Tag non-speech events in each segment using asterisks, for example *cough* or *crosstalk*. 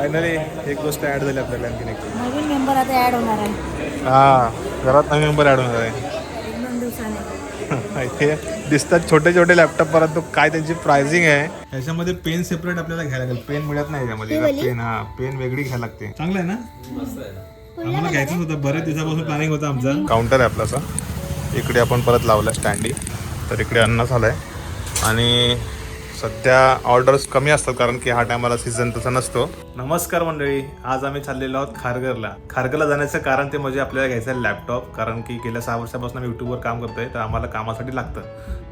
Finally एक गोष्ट add झाली आपल्याला आणखीन एक. नवीन मेंबर आता ऍड होणार आहे. हा घरात नवीन नंबर ऍड होणार आहे. एक दोन दिवसाने. *laughs* इथे दिसतात छोटे छोटे लॅपटॉप परंतु काय त्यांची प्राइसिंग आहे याच्यामध्ये पेन सेपरेट आपल्याला घ्यायला लागेल. पेन मिळत नाही याच्यामध्ये पेन हा पेन वेगळी घ्यायला लागते. चांगलं आहे ना? आम्हाला घ्यायचंच होतं. बरेच दिवसापासून प्लॅनिंग होतं आमचं. काउंटर आहे आपलाचा इकडे आपण परत लावला स्टँडी तर इकडे अन्न झालाय. आणि सध्या ऑर्डर्स कमी असतात कारण की हा टायमाला सीझन तसा नसतो. नमस्कार मंडळी आज आम्ही चाललेलो आहोत खारघरला. खारघरला जाण्याचं कारण ते म्हणजे आपल्याला घ्यायचं आहे लॅपटॉप कारण की गेल्या सहा वर्षापासून आम्ही युट्यूबवर काम करतोय तर आम्हाला कामासाठी लागतं.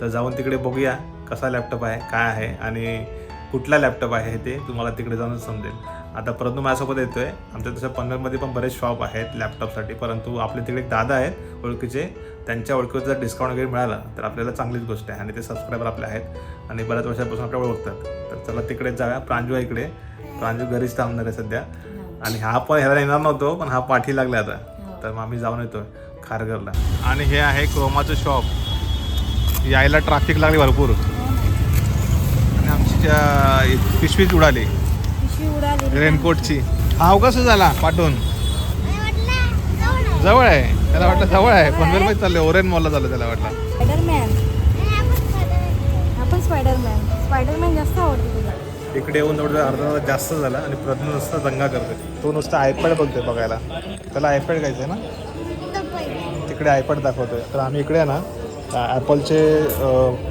तर जाऊन तिकडे बघूया कसा लॅपटॉप आहे काय आहे आणि कुठला लॅपटॉप आहे ते तुम्हाला तिकडे जाऊन समजेल. आता परंतु माझ्यासोबत येतोय. आमच्या तसं पनवेलमध्ये पण बरेच शॉप आहेत लॅपटॉपसाठी परंतु आपले तिकडे एक दादा आहेत ओळखीचे. त्यांच्या ओळखीवर जर डिस्काउंट वगैरे मिळाला तर आपल्याला चांगलीच गोष्ट आहे. आणि ते सबस्क्रायबर आपले आहेत. आणि बऱ्याच वर्षापासून आपल्या ओळखतात. तर चला तिकडेच जाऊया. प्रांजू आहे इकडे. प्रांजू घरीच थांबणार आहे सध्या. आणि हा पण ह्याला येणार नव्हतो पण हा पाठी लागला आता. तर मग आम्ही जाऊन येतो खारघरला. आणि हे आहे क्रोमाचं शॉप यायला ट्रॅफिक लागली भरपूर. आणि आमची पिशवीच उडाली. पिशवी उडाली रेनकोटची. हा कसं झाला पाठवून. जवळ आहे. त्याला वाटलं जवळ आहे. पनवेलमध्ये चालले ओरेन मॉलला झालं त्याला वाटलं. स्पायडरमॅन आपण स्पायडरमॅन स्पायडरमॅन जास्त आवडतो तुला. इकडे येऊन थोडं अर्धा तास जास्त झाला आणि प्रज्ञ नुसता दंगा करते. तो नुसता आयपॅड बघतोय बघायला. त्याला आयपॅड घ्यायचं आहे ना? तिकडे आयपॅड दाखवतोय. तर आम्ही इकडे आहे ना ॲपलचे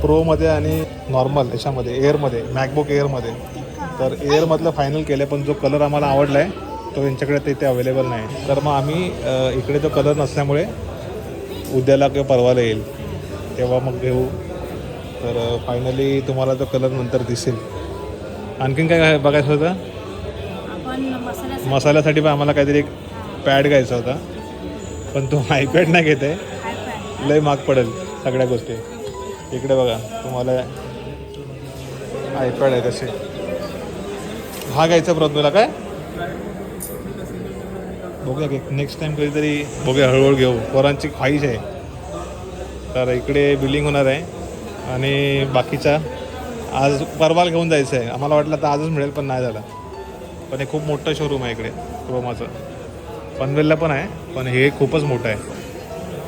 प्रोमध्ये आणि नॉर्मल याच्यामध्ये एअरमध्ये मॅकबुक एअरमध्ये तर एअरमधलं फायनल केलं पण जो कलर आम्हाला आवडला आहे तो यांच्याकडे ते इथे अवेलेबल नाही. तर मग आम्ही इकडे तो कलर नसल्यामुळे उद्याला किंवा परवाला येईल. तेव्हा मग घेऊ. तर फायनली तुम्हाला तो कलर नंतर दिसेल. आणखीन काय बघायचं होतं? मसाल्यासाठी पण आम्हाला काहीतरी एक पॅड घ्यायचा होता. पण तो आयपॅड नाही घेत आहे. लय महाग पडेल सगळ्या गोष्टी. इकडे बघा तुम्हाला आयपॅड आहे तसे. हा घ्यायचा प्रज्ञूला काय? बघूया की नेक्स्ट टाइम कधीतरी बघूया हळूहळू घेऊ. पोरांची ख्वाहिश आहे. तर इकडे बिल्डिंग होणार आहे. आणि बाकीचा आज परवाला घेऊन जायचं आहे. आम्हाला वाटलं तर आजच मिळेल पण नाही झालं. पण हे खूप मोठं शोरूम आहे इकडे क्रोमाचं पनवेलला पण आहे पण हे खूपच मोठं आहे.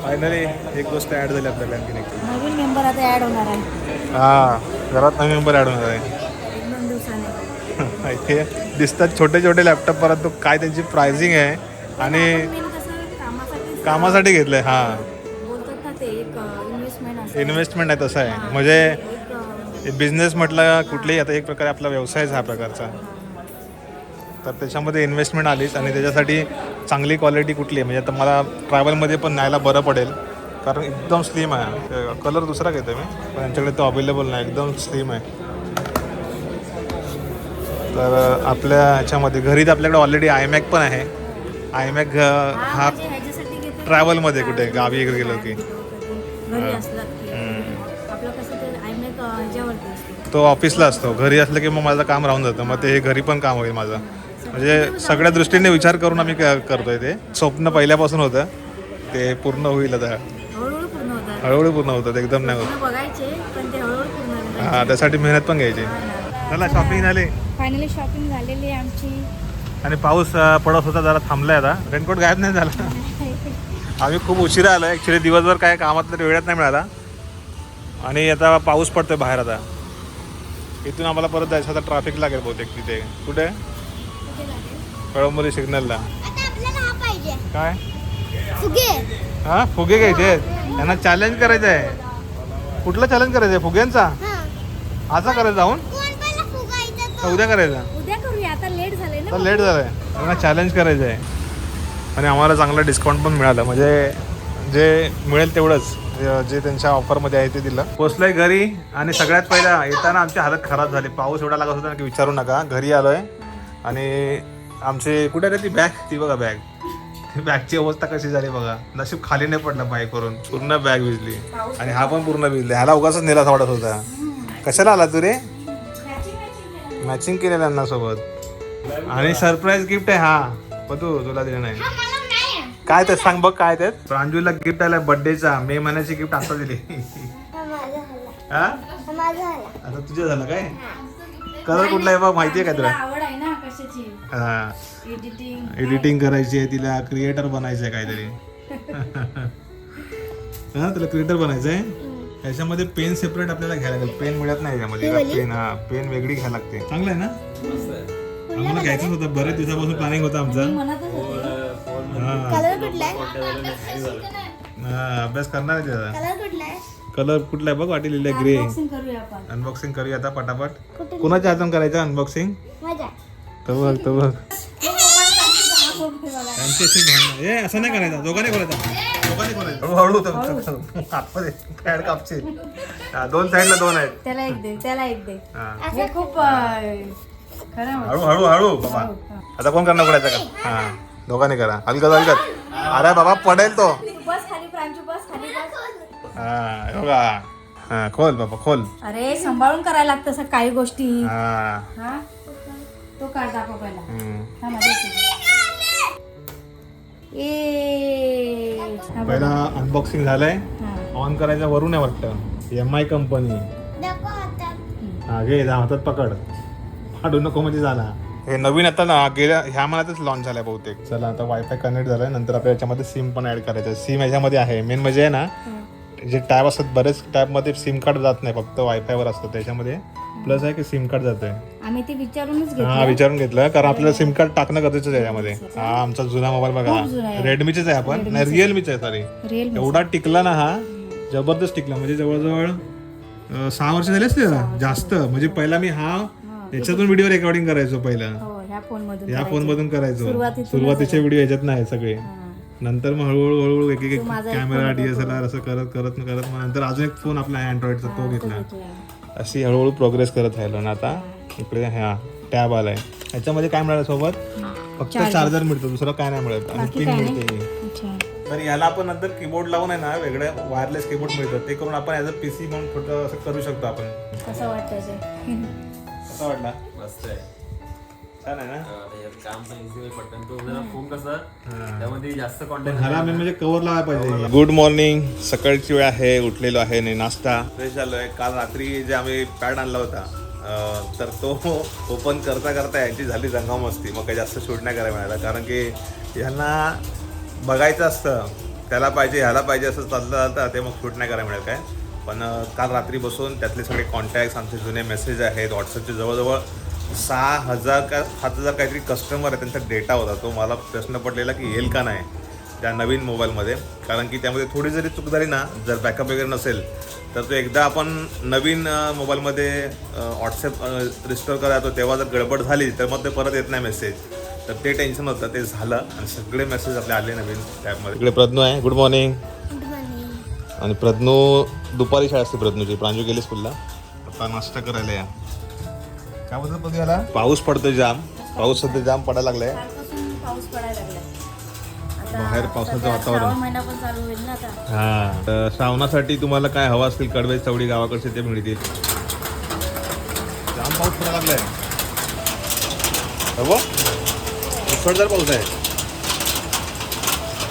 फायनली एक गोष्ट ॲड झाली आपल्याला आणखीन एक. नवीन मेंबर आता ऍड होणार आहे. हा घरात नवीन नंबर ॲड होणार आहे. इथे दिसतात छोटे छोटे लॅपटॉप परंतु काय त्यांची प्राइसिंग आहे आणि कामासाठी कामासाठी घेतलंय हा. इन्व्हेस्टमेंट आहे. तसं आहे. म्हणजे बिझनेस म्हटलं कुठलेही आता एक प्रकारे आपला व्यवसायच हा प्रकारचा. तर त्याच्यामध्ये इन्व्हेस्टमेंट आलीच आणि त्याच्यासाठी चांगली क्वालिटी कुठली आहे? म्हणजे आता मला ट्रॅव्हलमध्ये पण न्यायला बरं पडेल. कारण एकदम स्लिम आहे. कलर दुसरा घेतो मी पण यांच्याकडे तो अवेलेबल नाही. एकदम स्लिम आहे. तर आपल्या ह्याच्यामध्ये घरी तर आपल्याकडे ऑलरेडी आयमॅक पण आहे. आयमॅक हा म्हणजे ट्रॅव्हलमध्ये कुठे? गावी वगैरे गेलो की. ते ऑफिसला असतो. घरी असलं की मग माझं काम राहून जातं. मग ते हे घरी पण काम होईल माझं. म्हणजे सगळ्या दृष्टीने विचार करून आम्ही करतोय ते. स्वप्न पहिल्यापासून होतं. ते पूर्ण होईल आता. हळूहळू पूर्ण होतं एकदम नाही होत. हा त्यासाठी मेहनत पण घ्यायची. चला शॉपिंग झाली. फायनली शॉपिंग झालेली आहे आमची. आणि पाऊस पडत होता जरा थांबलाय आता. रेनकोट गायब नाही झाला. *laughs* आम्ही खूप उशिरा आलो ॲक्च्युली दिवसभर काय कामात तर वेळात नाही मिळाला. आणि आता पाऊस पडतोय बाहेर आता. इथून आम्हाला परत जायचं आता ट्रॅफिक लागेल बहुतेक तिथे. कुठे? कळंबोली सिग्नलला. आता आपल्याला हा पाहिजे. काय? फुगे. हा फुगे घ्यायचे. आहेत त्यांना चॅलेंज करायचं आहे कुठलं चॅलेंज करायचं आहे फुग्यांचा? हा. असा करायचा जाऊन कोण पहिला फुगायचा का उद्या करायचा. उद्या करूया आता लेट झाले ना लेट झालंय. त्यांना चॅलेंज करायचं आहे. आणि आम्हाला चांगलं डिस्काउंट पण मिळालं. म्हणजे जे मिळेल तेवढंच. जे- जे त्यांच्या ऑफरमध्ये आहे ते दिलं. पोचलोय घरी आणि सगळ्यात पहिला येताना आमची हालत खराब झाली. पाऊस एवढा लागत होता ना की विचारू नका. घरी आलोय. आणि आमचे कुठे रे ती बॅग ती बघा बॅग ती बॅगची अवस्था कशी झाली बघा. नशीब खाली नाही पडलं बाईकवरून. पूर्ण बॅग भिजली आणि हा पण पूर्ण भिजला ह्याला उगाच नेला वाटत होता. कशाला आला तू रे? मॅचिंग केलेलं यांना सोबत आणि सरप्राईज गिफ्ट आहे हा. पतू तुला दिलं नाही. हा मला नाही. आहे. काय ते सांग बघ काय ते. प्रांजूला गिफ्ट आलाय बर्थडेचा मे महिन्याची गिफ्ट आता दिली. हा हा? हा आता तुझ्या झालं काय? कलर कुठला आहे बघ माहितीये का तुला? आवड आहे ना कशाची? हा. एडिटिंग एडिटिंग करायची आहे तिला क्रिएटर बनायचं आहे काहीतरी. *laughs* हा तुला क्रिएटर बनायचं आहे याच्यामध्ये पेन सेपरेट आपल्याला घ्यायला लागेल. पेन मिळत नाही याच्यामध्ये पेन हा पेन वेगळी घ्यायला लागते. चांगलं आहे ना? आम्हाला घ्यायचंच होतं. बरेच दिवसापासून प्लॅनिंग होतं आमचं. म्हणतच होते. हा. कलर कुठला आहे? हा, अभ्यास करणार आहे त्याचा. कलर कुठला आहे? कलर कुठला आहे बघ वाटी लिहिलंय ग्रे. अनबॉक्सिंग करूया आपण. अनबॉक्सिंग करूया आता पटापट. कुणाच्या हातून करायचं अनबॉक्सिंग तो बघ तो बघ. भांडणं. ए असं नाही करायचं. दोघांनी करायचं. हळूहळू तर हातमध्ये पॅड कापचे. हा, दोन साईडला दोन आहेत. त्याला एक दे त्याला एक दे. हा. हे खूप खरं. हळू हळू हळू बाबा. आता कोण करणार करायचं का हा. दोघांनी करा. हलकत हलकत. अरे बाबा पडेल तो. बस खाली प्रांजू बस खाली बस. हा हे हा खोल बाबा खोल. अरे सांभाळून करायला लागतं असं काही गोष्टी. हा. हा? तो काढ दाखव पहिला. हा माझ्या पहिला अनबॉक्सिंग झालंय. हा. ऑन करायचं वरून आहे वाटतं. एम आय कंपनी हा घे जा हातात पकड. फाडू नको म्हणजे झाला. हे नवीन आता ना गेल्या ह्या महिन्यातच लॉन्च झालाय बहुतेक. चला आता वायफाय कनेक्ट झालाय. नंतर आपल्या याच्यामध्ये सिम पण ऍड करायचं सिम याच्यामध्ये आहे. मेन म्हणजे आहे ना जे टॅब असतात बरेच टॅबमध्ये सिम कार्ड जात नाही फक्त वायफाय वर असतं. त्याच्यामध्ये प्लस आहे की सिम कार्ड जातंय. आम्ही ते विचारूनच हा घेतलं विचारून घेतलं कारण आपल्याला सिम कार्ड टाकणं गरजेचं आहे याच्यामध्ये हा आमचा जुना मोबाईल खूप जुना बघा आहे. रेडमीचेच आहे आपण. नाही रिअलमीच आहे सॉरी एवढा टिकला ना हा जबरदस्त टिकला. म्हणजे जवळजवळ अं, सहा वर्ष झाले असते त्याला. जास्त. म्हणजे पहिला मी हा याच्यातून व्हिडिओ रेकॉर्डिंग करायचो पहिला. हो ह्या फोन मधून या फोन मधून करायचो. सुरुवातीचे व्हिडिओ याच्यात नाही सगळे. नंतर मग हळूहळू हळूहळू एक एक माझा एक कॅमेरा डीएसएलआर असं करत करत करत मग नंतर अजून एक फोन आपला अँड्रॉइडचा तो घेतला. अशी हळूहळू प्रोग्रेस करत राहिलो ना आता. इकडे हा टॅब आलाय. याच्यामध्ये काय मिळालं सोबत? फक्त चार्जर मिळतो दुसरं काय नाही मिळत. आणि पिन मिळते. अच्छा. तर याला आपण नंतर कीबोर्ड लावून आहे ना वेगळं वायरलेस कीबोर्ड मिळतं. ते करून आपण ॲज अ पीसी म्हणून थोडं असं करू शकतो आपण. कसं वाटतं कसं वाटला? मस्त आहे. आहे ना? अं, यात काम पण इझी पटकन तो जरा फोन कसा त्यामध्ये जास्त कॉन्टॅक्ट ह्याला म्हणजे कव्हर लावायला पाहिजे. गुड मॉर्निंग सकाळची वेळ आहे उठलेलो आहे आणि नाश्ता. फ्रेश झालोय काल रात्री जे आम्ही पॅड आणला होता अं, तर तो *laughs* ओपन करता करता यांची झाली रंगामस्ती मग काही जास्त शूट नाही करायला मिळाला. कारण की यांना बघायचं असतं. त्याला पाहिजे ह्याला पाहिजे असं चालतं चालतं ते मग शूट नाही करायला मिळेल काय. पण अं, काल रात्री बसून त्यातले सगळे कॉन्टॅक्ट्स आमचे जुने मेसेज आहेत व्हॉट्सअपचे जवळजवळ सहा हजार का सात हजार काहीतरी कस्टमर आहे त्यांचा डेटा होता. तो मला प्रश्न पडलेला की येईल का नाही त्या नवीन मोबाईलमध्ये कारण की त्यामध्ये थोडी जरी चूक झाली ना जर बॅकअप वगैरे नसेल तर तो एकदा आपण नवीन मोबाईलमध्ये व्हॉट्सअप रिस्टोर करायचो तेव्हा जर गडबड झाली तर मग ते परत येत नाही मेसेज तर ते टेन्शन होतं ते झालं आणि सगळे मेसेज आपले आले नवीन टॅबमध्ये इकडे प्रज्ञू आहे. गुड मॉर्निंग गुड मॉर्निंग आणि प्रज्ञू दुपारी शाळा असते प्रज्ञूची. प्रांजू गेली स्कूलला आता नाश्ता करायला या. काय बोलतो प्रज्ञू याला? पाऊस पडतोय जाम. पाऊस सध्या जाम पडायला लागलाय. कालपासून पाऊस पडायला लागला आता बाहेर पावसाचं वातावरण. श्रावण महिना पण चालू होईल ना आता. हा. तर श्रावणासाठी तुम्हाला काय हवं असतील? कडवे चवडी गावाकडचे ते मिळतील. जाम पाऊस पडायला लागलाय. मुसळधार पाऊस आहे.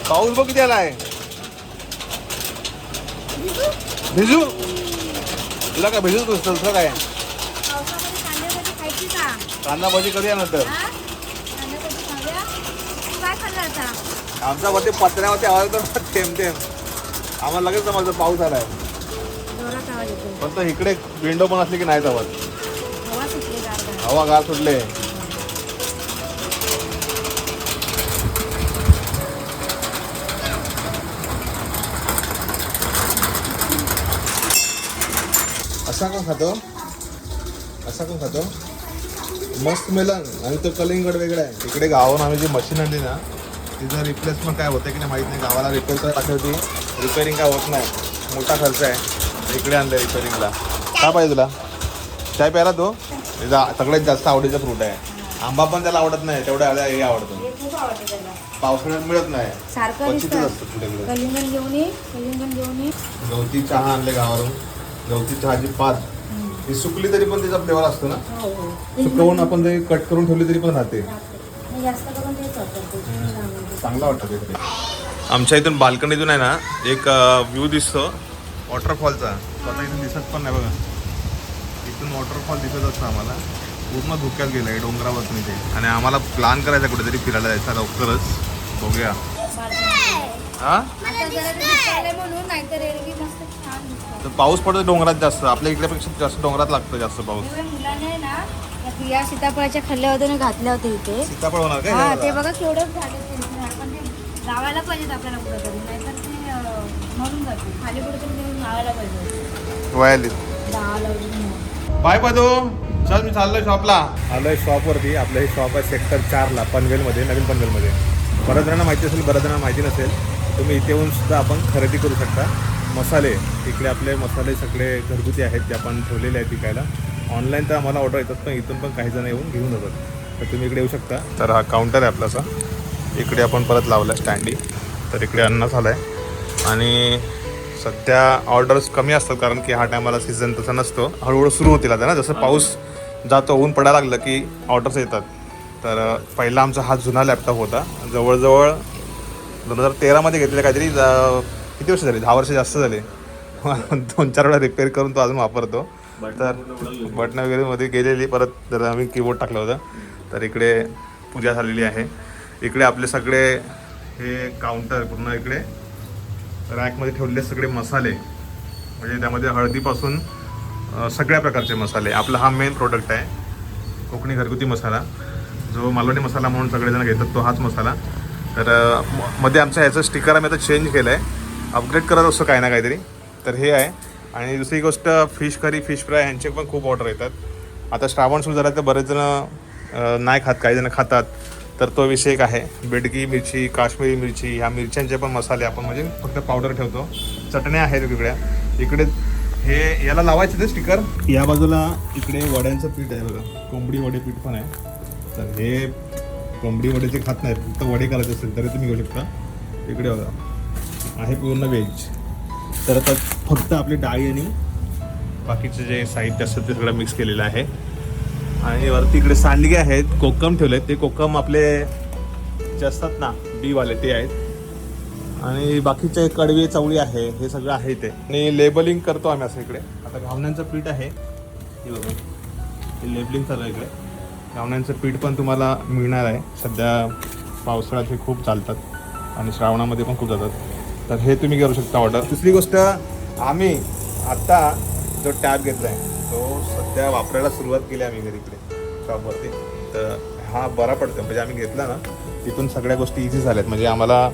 पाऊस बघ किती आलाय. भिजू. तुला काय भिजू तुझं दुसरं काय? कांदा भाजी करूया नंतर. आमचा वरती पत्र्यावरती आवाज येतो थेंब थेंब. आम्हाला लगेच समजतं पाऊस आलाय. फक्त इकडे विंडो पण असली की नाही आवाज गार हवा गार सुटले. असा कोण खातो. असा कोण खातो. मस्त मेलन आणि तो कलिंगड वेगळा आहे. इकडे गावावरून आम्ही जी मशीन आणली ना तिचं रिप्लेसमेंट काय होतं की नाही माहीत नाही. गावाला रिपेअर करायला पाठवती रिपेअरिंग काय होत नाही. मोठा खर्च आहे. इकडे आणलं रिपेअरिंगला काय पाहिजे तुला? चाय प्यायला तो? त्याचा सगळ्यात जास्त आवडीचा फ्रूट आहे. आंबा पण त्याला आवडत नाही. तेवढ्या आल्या हे आवडतं. पावसाळ्यात मिळत नाही. सारखं क्वचितच दिसतं. असतं पुढे कलिंगण घेऊन ये कलिंगण घेऊन ये. गवती चहा आणले गावावरून. गवती चहाची पात. ही सुकली तरी पण त्याचा फ्लेवर असतो ना? हो हो. सुकवून आपण जरी कट करून ठेवली तरी पण राहते. मी जास्त करून तेच वापरते चांगला वाटतं तिकडे आमच्या इथून बाल्कनीतून आहे ना एक व्ह्यू दिसतो. वॉटरफॉलचा स्वतः इथून दिसत पण नाही बघा. इथून वॉटरफॉल दिसत असतं आम्हाला. पूर्ण धुक्यात गेलं आहे डोंगरावर इथे. आणि आम्हाला प्लॅन करायचा कुठेतरी फिरायला जायचा लवकरच. बघूया. हा? आता जरा ते दिसायला म्हणून नाहीतर एरवी मस्त. तर पाऊस पडतो डोंगरात जास्त. आपल्या इकडेपेक्षा जास्त डोंगरात लागतं जास्त पाऊस. एवढ्या मुलाने ना या बिया सीताफळाच्या खाल्ल्या होत्या आणि घातल्या होत्या इथे. सीताफळ होणार काय हा ते बघा. केवढं ते लावायला पाहिजेत आपल्याला कुठेतरी. नाहीतर ते अं, मरून जाते खाली कुठेतरी लावायला पाहिजे वयाली बाय पदू. चल मी चाललोय शॉपला आलोय शॉपवरती आपलं हे शॉप आहे सेक्टर चारला पनवेलमध्ये नवीन पनवेलमध्ये. बऱ्याच जणांना माहिती असेल बऱ्याच जणांना माहिती नसेल तुम्ही इथे येऊन सुद्धा आपण खरेदी करू शकता. मसाले इकडे आपले मसाले सगळे घरगुती आहेत ते आपण ठेवलेले आहेत विकायला. ऑनलाईन तर आम्हाला ऑर्डर येतात पण इथून पण काही जण येऊन घेऊन जातात तर तुम्ही इकडे येऊ शकता. तर हा काउंटर आहे आपलासा. इकडे आपण परत लावला स्टँडी तर इकडे अन्नाच आला आहे आणि सध्या ऑर्डर्स कमी असतात कारण की हा टायमाला सीझन तसा नसतो. हळूहळू सुरू होतील आता ना. जसं पाऊस जातो ऊन पडायला लागलं की ऑर्डर्स येतात. तर पहिला आमचा हा जुना लॅपटॉप होता. जवळजवळ दोन हजार तेरामध्ये घेतलेला काहीतरी किती वर्ष झाली? दहा वर्ष जास्त झाले. दोन चार वेळा रिपेअर करून तो अजून वापरतो. तर बटणं वगैरे मध्ये गेलेली परत जर आम्ही कीबोर्ड टाकला होता तर इकडे पूजा झालेली आहे. इकडे आपले सगळे हे काउंटर पूर्ण इकडे रॅकमध्ये ठेवलेले सगळे मसाले. म्हणजे त्यामध्ये हळदीपासून सगळ्या प्रकारचे मसाले. आपला हा मेन प्रोडक्ट आहे. कोकणी घरगुती मसाला. जो मालवणी मसाला म्हणून सगळेजण घेतात तो हाच मसाला. तर मध्ये आमचं ह्याचं स्टिकर आम्ही आता चेंज केलं आहे अपग्रेड करत असतो काही ना काहीतरी. तर हे आहे. आणि दुसरी गोष्ट फिश करी फिश फ्राय ह्यांचे पण खूप ऑर्डर येतात. आता श्रावण सुरू झाला तर बरेच जण नाही खात काही जण खातात. तर तो विषय एक आहे. बेडगी मिरची काश्मीरी मिरची ह्या मिरच्यांचे पण मसाले आपण म्हणजे फक्त पावडर ठेवतो. चटण्या आहेत वेगवेगळ्या. इकडे हे याला लावायचे ते स्टिकर या बाजूला इकडे वड्यांचं पीठ आहे बघा. कोंबडी वडे पीठ पण आहे. तर हे कोंबडी वडे जे खात नाहीत. फक्त वडे करायचे असेल तरी तुम्ही घेऊ शकता. इकडे बघा. आहे पूर्ण व्हेज तर आता फक्त आपली डाळी आणि बाकीचे जे साहित्य असतं ते सगळं मिक्स केलेलं आहे. आणि वरती इकडे सांडगे आहेत कोकम ठेवले ते कोकम आपले जे असतात ना बीवाले ते आहेत. आणि बाकीचे कडवे चवळी आहे हे सगळं आहे ते आणि लेबलिंग करतो आम्ही असं इकडे. आता घावण्यांचं पीठ आहे. हे बघा. हे लेबलिंग चालू आहे इकडे. घावण्यांचं पीठ पण तुम्हाला मिळणार आहे. सध्या पावसाळ्यात हे खूप चालतात. आणि श्रावणामध्ये पण खूप जातात. तर हे तुम्ही करू शकता ऑर्डर दुसरी गोष्ट आम्ही आत्ता जो टॅब घेतला आहे तो सध्या वापरायला सुरुवात केली आम्ही घरी इकडे शॉपवरती तर हा बरा पडतो म्हणजे आम्ही घेतला ना तिथून सगळ्या गोष्टी इझी झाल्यात. म्हणजे आम्हाला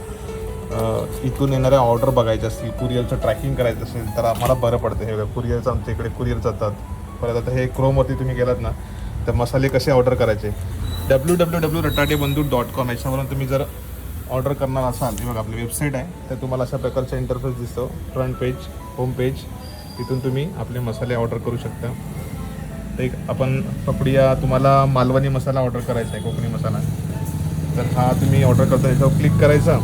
इथून येणाऱ्या ऑर्डर बघायच्या असतील कुरिअरचं ट्रॅकिंग करायचं असेल तर आम्हाला बरं पडतं हे कुरिअरचं आमच्या इकडे कुरिअर जातात. परत आता हे क्रोमवरती तुम्ही गेलात ना तर मसाले कसे ऑर्डर करायचे? डब्ल्यू डब्ल्यू डब्ल्यू रटाटे बंधू डॉट कॉम याच्यावरून तुम्ही जर ऑर्डर करणार असाल हे बघा आपली वेबसाईट आहे. तर तुम्हाला अशा प्रकारचा इंटरफेस दिसतो. फ्रंट पेज होम पेज तिथून तुम्ही आपले मसाले ऑर्डर करू शकता. तर एक आपण पपडिया तुम्हाला मालवणी मसाला ऑर्डर करायचा आहे कोकणी मसाला. तर हा तुम्ही ऑर्डर करता. याच्यावर क्लिक करायचा.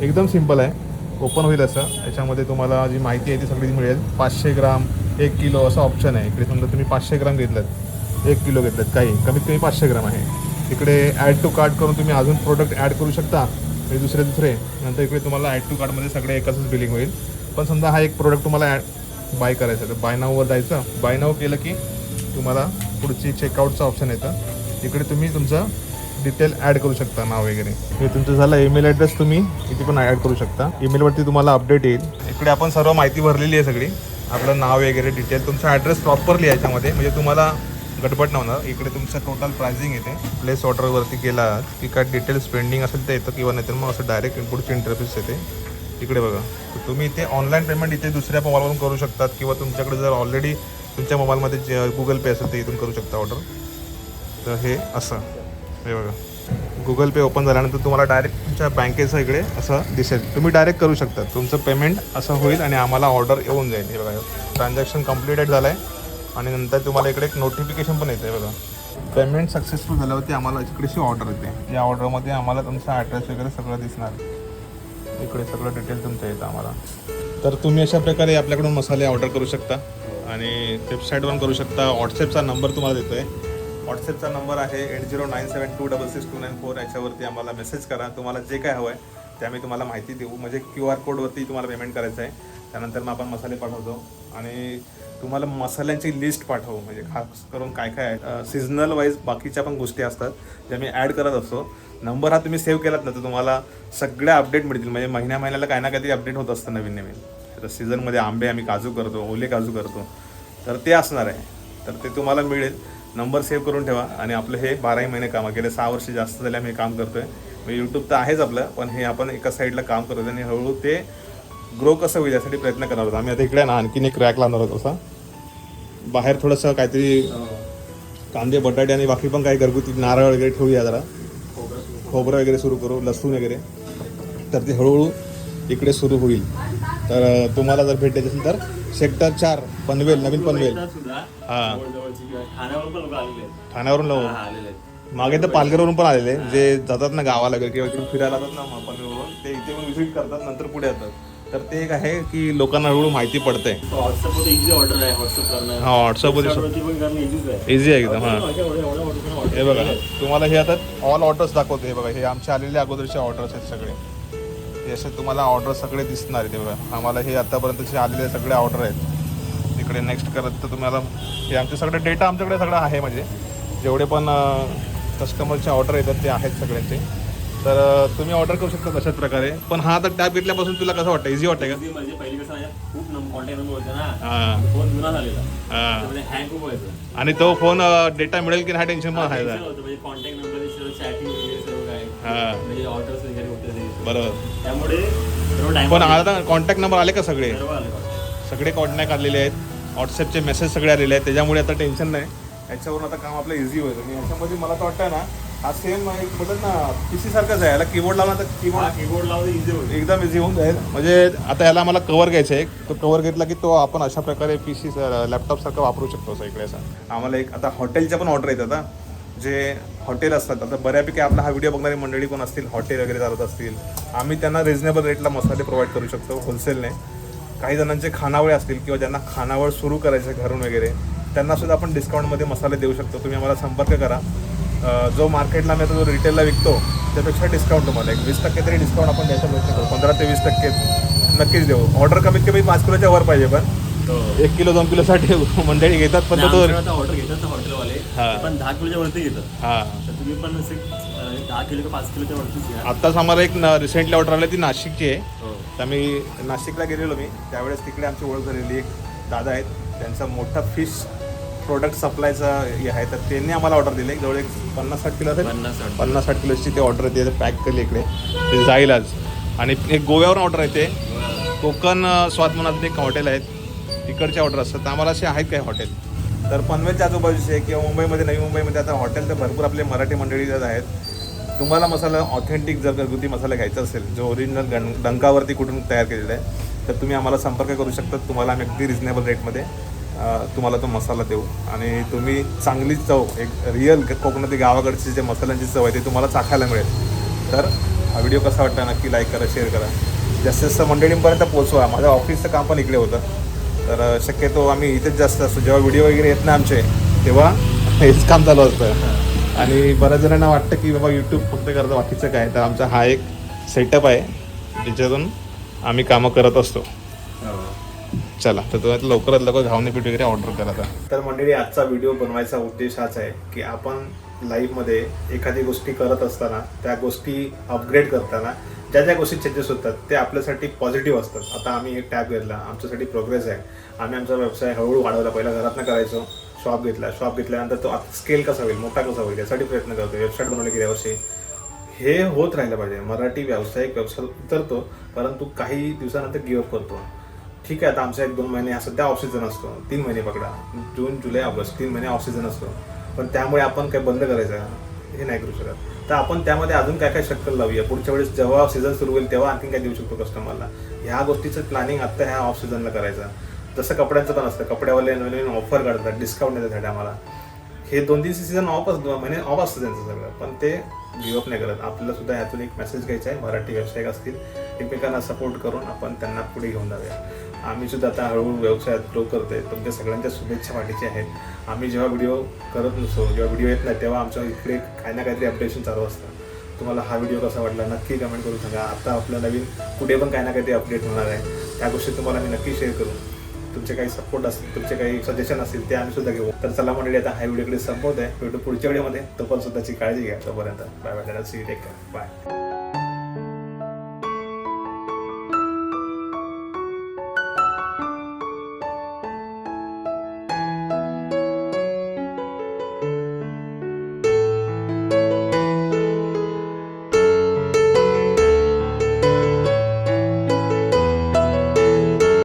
एकदम सिंपल आहे. ओपन होईल असं. याच्यामध्ये तुम्हाला जी माहिती आहे ती सगळी मिळेल. पाचशे ग्राम एक किलो असं ऑप्शन आहे. इकडे समजा तुम्ही पाचशे ग्राम घेतलं एक किलो घेतलं काही. कमीत कमी पाचशे ग्राम आहे. इकडे ॲड टू कार्ट करून तुम्ही अजून प्रोडक्ट ॲड करू शकता. म्हणजे दुसरे दुसरे. नंतर इकडे तुम्हाला ॲड टू कार्टमध्ये सगळे एकच बिलिंग होईल. पण समजा हा एक प्रोडक्ट तुम्हाला ॲड बाय करायचा तर बाय नाववर जायचं. बाय नाव केलं की तुम्हाला पुढची चेकआउटचं ऑप्शन येतं. इकडे तुम्ही तुमचं डिटेल ॲड करू शकता नाव वगैरे. हे तुमचं झालं. ईमेल ॲड्रेस तुम्ही इथे पण ॲड करू शकता. ईमेलवरती तुम्हाला अपडेट येईल. इकडे आपण सर्व माहिती भरलेली आहे सगळी. आपलं नाव वगैरे डिटेल तुमचा ॲड्रेस प्रॉपरली याच्यामध्ये. म्हणजे तुम्हाला गडबड नाही इकडे तुमचं टोटल प्राइसिंग येते. प्लेस ऑर्डरवरती गेला की काय डिटेल्स पेंडिंग असेल ते येतं किंवा नाही तर मग असं डायरेक्ट पुढची इंटरफेस येते. इकडे बघा. तर तुम्ही इथे ऑनलाईन पेमेंट इथे दुसऱ्या मोबाईलवरून करू शकतात किंवा तुमच्याकडे जर ऑलरेडी तुमच्या मोबाईलमध्ये जे गुगल पे असेल ते इथून करू शकता ऑर्डर तर हे असं. हे बघा. गुगल पे ओपन झाल्यानंतर तुम्हाला डायरेक्ट तुमच्या बँकेचं इकडे असं दिसेल. तुम्ही डायरेक्ट करू शकता. तुमचं पेमेंट असं होईल आणि आम्हाला ऑर्डर येऊन जाईल. हे बघा. ट्रान्झॅक्शन कम्प्लिटेड झालं आहे आणि नंतर तुम्हाला इकडे एक नोटिफिकेशन पण येते बघा. पेमेंट सक्सेसफुल झाल्यावरती आम्हाला इकडेशी ऑर्डर येते. या ऑर्डरमध्ये आम्हाला तुमचा ॲड्रेस वगैरे सगळं दिसणार. इकडे सगळं डिटेल तुमचं येतं आम्हाला. तर तुम्ही अशा प्रकारे आपल्याकडून मसाले ऑर्डर करू शकता आणि वेबसाईटवरून करू शकता. व्हॉट्सअपचा नंबर तुम्हाला देतो आहे व्हॉट्सअपचा नंबर आहे eight zero nine seven two double six two nine four याच्यावरती आम्हाला मेसेज करा. तुम्हाला जे काय हवं आहे ते आम्ही तुम्हाला माहिती देऊ. म्हणजे क्यू आर कोडवरती तुम्हाला पेमेंट करायचं आहे. त्यानंतर मग आपण मसाले पाठवतो. आणि तुम्हाला मसाल्यांची लिस्ट पाठवू. म्हणजे खास करून काय काय आहे. सीझनल वाईज बाकीच्या पण गोष्टी असतात ज्या मी ॲड करत असतो. नंबर हा तुम्ही सेव्ह केलात ना तर तुम्हाला सगळ्या अपडेट मिळतील. म्हणजे महिन्या महिन्याला काही ना काहीतरी अपडेट होत असतं नवीन नवीन. तर सीझनमध्ये आंबे आम्ही काजू करतो ओले काजू करतो. तर ते असणार आहे. तर ते तुम्हाला मिळेल. नंबर सेव्ह करून ठेवा. आणि आपलं हे बाराही महिने काम गेले सहा वर्ष जास्त झाले आम्ही हे काम आहे म्हणजे यूट्यूब तर आहेच आपलं पण हे आपण एका साईडला काम करतो आणि हळूहळू ते ग्रो कसं होईल यासाठी प्रयत्न करणार होतो आम्ही आता इकडे ना आणखीन एक रॅक लावणार होतो असा. बाहेर थोडंसं काहीतरी कांदे बटाटे आणि बाकी पण काही घरगुती नारळ वगैरे ठेवूया जरा. खोबरं वगैरे सुरू करू लसूण वगैरे. तर ते हळूहळू इकडे सुरू होईल. तर तुम्हाला जर भेटायचं असेल तर सेक्टर चार पनवेल नवीन पनवेल. हां. ठाण्यावरून पण लोक मागे तर पालघरवरून पण आलेले जे जातात ना गावाला वगैरे किंवा फिरायला जातात ना पनवेलवरून ते इथे पण विजिट करतात नंतर पुढे येतात. तर ते एक आहे की लोकांना हळूहळू माहिती पडते व्हॉट्सअपवर इझी ऑर्डर आहे व्हॉट्सअप करणं. हा इझी आहे. एकदम हां. हे बघा. तुम्हाला हे आता ऑल ऑर्डर्स दाखवते हे बघा हे आमचे आलेले अगोदरचे ऑर्डर्स आहेत सगळे. हे असे तुम्हाला ऑर्डर सगळे दिसणार हे बघा. आम्हाला हे आतापर्यंतचे आलेले सगळे ऑर्डर आहेत. इकडे नेक्स्ट करत तर तुम्हाला हे आमचे सगळे डेटा आमच्याकडे सगळं आहे म्हणजे. जेवढे पण कस्टमरचे ऑर्डर येतात ते आहेत सगळ्यांचे. तर तुम्ही ऑर्डर करू शकता तशाच प्रकारे. पण हा आता टॅब घेतल्यापासून तुला कसं वाटतं? इझी वाटतं का? म्हणजे पहिली कसं माझ्या खूप कॉन्टॅक्ट नंबर होते ना. हां. फोन जुना झालेला. हां. हँग खूप व्हायचं. आणि तो फोन डेटा मिळेल की नाही टेन्शन पण आहे. म्हणजे कॉन्टॅक्ट नंबर सर्व चॅटिंग वगैरे सर्व काय. हां. म्हणजे ऑर्डर्स वगैरे होते ते. बरोबर. त्यामुळे सर्व टाइम पण आता कॉन्टॅक्ट नंबर आले का सगळे. सगळे कॉन्टॅक्ट आलेले आहेत. व्हॉट्सअपचे मेसेज सगळे आलेले आहेत. त्याच्यामुळे आता टेन्शन नाही. याच्यावरून आता काम आपलं इझी होईल. आणि याच्यामध्ये मला तर वाटतं ना हा सेम एक बोलतात ना पी सी सारखाच आहे. याला कीबोर्ड लावला तर कीबोर्ड कीबोर्ड लावून इझी होईल. एकदम इझी होऊन जाईल. म्हणजे आता याला मला कवर घ्यायचं आहे. तो कवर घेतला की तो आपण अशा प्रकारे पी सी लॅपटॉप सारखं वापरू शकतो असं इकडे असं. आम्हाला एक आता हॉटेलच्या पण ऑर्डर येतात आता जे हॉटेल असतात आता बऱ्यापैकी आपला हा व्हिडिओ बघणारी मंडळी कोण असतील हॉटेल वगैरे चालत असतील. आम्ही त्यांना रिझनेबल रेटला मसाले प्रोव्हाइड करू शकतो होलसेलने काही जणांचे खानावळे असतील किंवा ज्यांना खानावळ सुरू करायचे घरून वगैरे त्यांना सुद्धा आपण डिस्काउंटमध्ये मसाले देऊ शकतो. तुम्ही आम्हाला संपर्क करा. जो मार्केटला मी आता जो रिटेलला विकतो त्यापेक्षा डिस्काउंट तुम्हाला. एक वीस टक्के तरी डिस्काउंट आपण द्यायचा प्रयत्न करू. पंधरा ते वीस टक्के नक्कीच देऊ. ऑर्डर कमीत कमी पाच किलोच्या वर पाहिजे पण एक किलो दोन किलोसाठी *laughs* मंडळी घेतात पण तो ऑर्डर घेतात हॉटेलवाले हा. पण दहा किलोच्या वरती घेतात. हां. तुम्ही पण दहा किलो पाच किलोच्या वरतीच घ्या. आत्ताच आम्हाला एक रिसेंटली ऑर्डर आली ती नाशिकची आहे. हो. तर मी नाशिकला गेलेलो मी. त्यावेळेस तिकडे आमची ओळख झालेली एक दादा आहेत. त्यांचा मोठा फिश प्रोडक्ट सप्लायचा हे आहे तर त्यांनी आम्हाला ऑर्डर दिली. जवळ एक पन्नास साठ किलो असेल. पन्नास साठ. पन्नास साठ किलोची ते ऑर्डर येते पॅक केली इकडे. ते जाईल आज. आणि एक गोव्यावरून ऑर्डर येते. कोकण स्वाद म्हणून एक हॉटेल आहेत. तिकडचे ऑर्डर असतात. तर आम्हाला असे आहेत काय हॉटेल तर पनवेलच्या आजूबाजूचे किंवा मुंबईमध्ये नवी मुंबईमध्ये आता हॉटेल तर भरपूर आपले मराठी मंडळी आहेत. तुम्हाला मसाला ऑथेंटिक जर घरगुती मसाला घ्यायचा असेल जो ओरिजिनल गण डंकावरती कुठून तयार केलेला आहे तर तुम्ही आम्हाला संपर्क करू शकता. तुम्हाला आम्ही अगदी रिजनेबल रेटमध्ये तुम्हाला तो मसाला देऊ. आणि तुम्ही चांगली चव एक रिअल कोकणातील गावाकडची जे मसाल्यांची चव आहे ती तुम्हाला चाखायला मिळेल. तर हा व्हिडिओ कसा वाटला नक्की लाईक करा शेअर करा. जास्तीत जास्त मंडळींपर्यंत पोहोचवा. माझ्या ऑफिसचं काम पण इकडे होतं. तर शक्यतो आम्ही इथेच जास्त असतो. जेव्हा व्हिडिओ वगैरे येत नाही आमचे तेव्हा *laughs* हेच काम चालू असतं. आणि बऱ्याच जणांना वाटतं की बाबा यूट्यूब फक्त करतं बाकीचं काय? तर आमचा हा एक सेटअप आहे ज्याच्यातून आम्ही कामं करत असतो. हो. चला तर तुम्हाला लवकरात लवकर घावणे पीठ वगैरे ऑर्डर करा आता. तर मंडळी आजचा व्हिडिओ बनवायचा उद्देश हाच आहे की आपण लाईफमध्ये एखादी गोष्टी करत असताना त्या गोष्टी अपग्रेड करताना ज्या ज्या गोष्टी चेंजेस होतात ते आपल्यासाठी पॉझिटिव्ह असतात. आता आम्ही एक टॅब घेतला आमच्यासाठी प्रोग्रेस आहे. आम्ही आमचा व्यवसाय हळूहळू वाढवला. पहिला घरातनं करायचो शॉप घेतला. शॉप घेतल्यानंतर तो स्केल कसा होईल मोठा कसा होईल यासाठी प्रयत्न करतो वेबसाईट बनवली गेल्या वर्षी हे होत राहिलं पाहिजे. मराठी व्यावसायिक व्यवसाय उतरतो परंतु काही दिवसानंतर गिव्हअप करतो. ठीक आहे आता आमचा एक दोन महिने सध्या ऑफ सीझन असतो. तीन महिने पकडा. जून जुलै ऑगस्ट तीन महिने ऑफ सीझन असतो. पण त्यामुळे आपण काय बंद करायचं हे नाही करू शकत. तर आपण त्यामध्ये अजून काय काय शक्कल लावूया? पुढच्या वेळेस जेव्हा सीझन सुरू होईल तेव्हा आणखी काय देऊ शकतो कस्टमरला ह्या गोष्टीचं प्लॅनिंग आत्ता ह्या ऑफ सीझनला करायचं जसं कपड्यांचं पण असतं. कपड्यावाले नवीन नवीन ऑफर काढतात. डिस्काउंट देतात ह्या टायमाला हे दोन तीन सीझन ऑफ असतो. दोन महिने ऑफ असतं त्यांचं सगळं. पण ते गिवअप नाही करत. आपल्याला सुद्धा ह्यातून एक मेसेज घ्यायचा आहे. मराठी व्यावसायिक असतील. एकमेकांना सपोर्ट करून आपण त्यांना पुढे घेऊन जाऊया. आम्ही सुद्धा आता हळूहळू व्यवसायात ग्रो करतोय. तुमच्या सगळ्यांच्या शुभेच्छा वाटायच्या आहेत. आम्ही जेव्हा व्हिडिओ करत नसतो जेव्हा व्हिडिओ येत नाही तेव्हा आमच्या इकडे काही ना काहीतरी अपडेशन चालू असतं. तुम्हाला हा व्हिडिओ कसा वाटला नक्की कमेंट करून सांगा. आता आपलं नवीन कुठे पण काही ना काहीतरी अपडेट होणार आहे. त्या गोष्टी तुम्हाला मी नक्की शेअर करू. तुमचे काही सपोर्ट असतील तुमचे काही सजेशन असतील ते आम्ही सुद्धा घेऊ. तर चला मंडळी आता हा व्हिडिओकडे संपवत आहे व्हिडिओ पुढच्या व्हिडिओमध्ये तो पण स्वतःची काळजी घ्या. तोपर्यंत. Bye bye see take bye